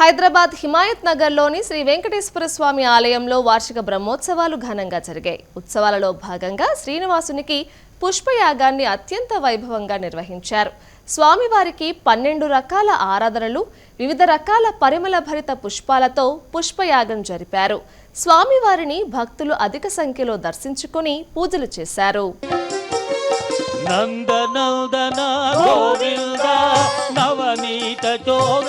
హైదరాబాద్ హిమాయత్ నగర్లోని శ్రీ వెంకటేశ్వర స్వామి ఆలయంలో వార్షిక బ్రహ్మోత్సవాలు ఘనంగా జరిగాయి. ఉత్సవాలలో భాగంగా శ్రీనివాసునికి పుష్పయాగాన్ని అత్యంత వైభవంగా నిర్వహించారు. స్వామివారికి పన్నెండు రకాల ఆరాధనలు వివిధ రకాల పరిమళ భరిత పుష్పాలతో పుష్పయాగం జరిపారు. స్వామివారిని భక్తులు అధిక సంఖ్యలో దర్శించుకుని పూజలు చేశారు. నవనీత చోర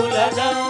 గోకుల నందన